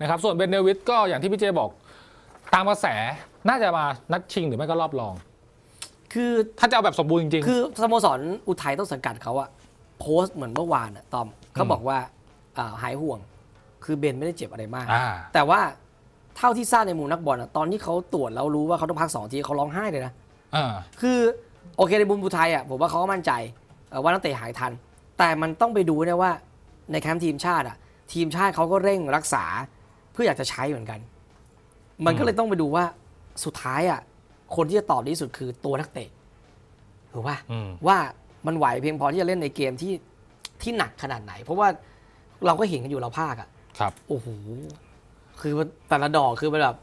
นะครับส่วนเบนเนวิสก็อย่างที่พี่เจบอก ตามกระแสน่าจะมานัดชิงหรือไม่ก็รอบรอง คือถ้าจะเอาแบบสมบูรณ์จริงๆ คือสโมสรอุทัยต้นสังกัดเขาอะโพสต์เหมือนเมื่อวานอะตอมเขาบอกว่าอ่าหายห่วง คือเบนไม่ได้เจ็บอะไรมาก อ่า แต่ว่าเท่าที่ทราบในมุมนักบอลอะตอนที่เขาตรวจแล้วรู้ว่าเขาต้องพักสองทีเขาร้องไห้เลยนะ อ่า คือโอเคในมุมอุทัยอะผมว่าเขาก็มั่นใจเอ่อว่านักเตะหายทัน แต่มันต้องไปดูนะว่าในแคมป์ทีมชาติอะทีมชาติเขาก็เร่งรักษาเพื่ออยากจะใช้เหมือนกัน มันก็เลยต้องไปดูว่าสุดท้ายอะคนที่จะตอบดีที่สุดคือตัวนักเตะถูกป่ะอืมว่ามันไหวเพียงพอที่จะเล่นในเกมที่ที่หนักขนาดไหน เพราะว่าเราก็เห็นกันอยู่เราภาคอะครับโอ้โหคือมันแต่ละดอกคือมันแบบ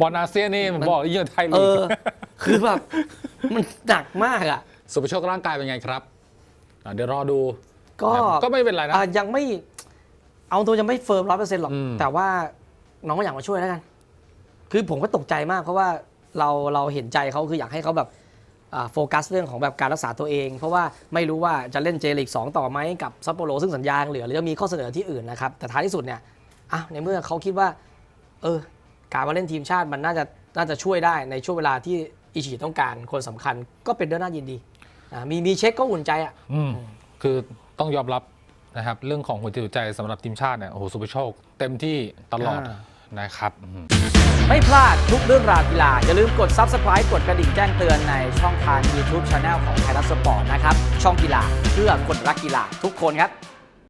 บอลอาเซียนนี่ผมบอกเยอะไทยเอลีกอคือแบบมันหนักมากอะสุภโชคร่างกายเป็นไงครับอะเดี๋ยวรอดูก็นะครับก็ไม่เป็นไรนะอะยังไม่ เอาตัวยังไม่เฟิร์มร้อยเปอร์เซ็นต์หรอกอืมแต่ว่าน้องก็อยากมาช่วยแล้วกัน คือผมก็ตกใจมากเพราะว่าเราเราเห็นใจเขาคืออยากให้เขาแบบอ่าโฟกัสเรื่องของแบบการรักษาตัวเอง เพราะว่าไม่รู้ว่าจะเล่นเจลีกสองต่อไหมกับซัปโปโรซึ่งสัญญายังเหลือหรือจะมีข้อเสนอที่อื่นนะครับ แต่ท้ายที่สุดเนี่ยอะในเมื่อเขาคิดว่า เออ การมาเล่นทีมชาติมันน่าจะน่าจะช่วยได้ในช่วงเวลาที่อิชิต้องการคนสำคัญก็เป็นเรื่องน่ายินดีอ่ามีมีเช็คก็อุ่นใจอะอืมคือต้องยอมรับ นะครับเรื่องของหัวใจหัวใจสำหรับทีมชาติเนี่ยโอ้โหสุภโชค เต็มที่ตลอดอ่า นะครับอืม ไม่พลาดทุกเรื่องราวกีฬา อย่าลืมกด Subscribe กดกระดิ่งแจ้งเตือนในช่องทาง YouTube Channel ของไทยรัฐสปอร์ตนะครับ ช่องกีฬาเพื่อคนรักกีฬาทุกคนครับ